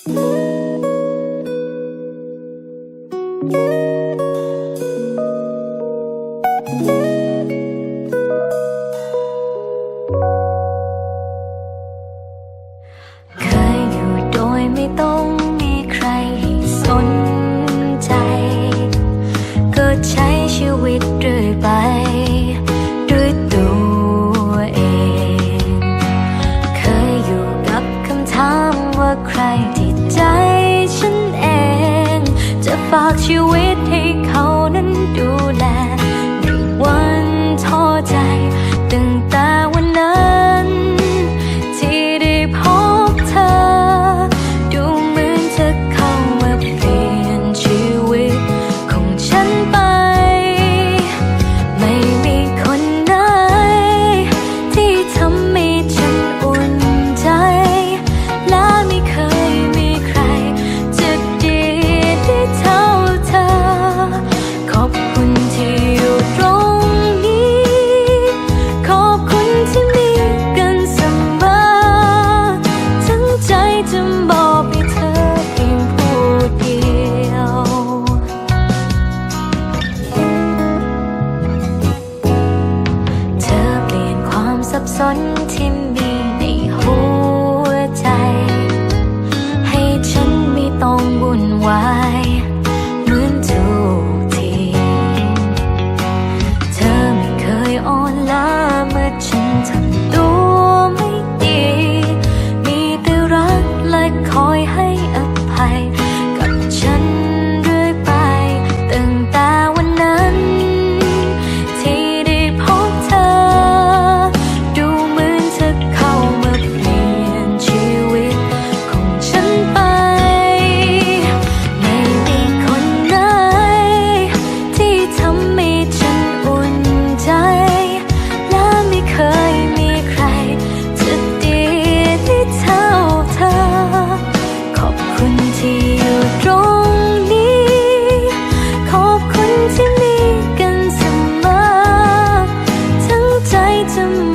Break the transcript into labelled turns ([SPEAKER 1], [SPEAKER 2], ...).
[SPEAKER 1] เคยอยู่โดยไม่ต้องมีใครให้สนใจ ก็ใช้ ชีวิตให้เขานั้นดูแลหนึ่วันท้อใจ sun tim 你怎么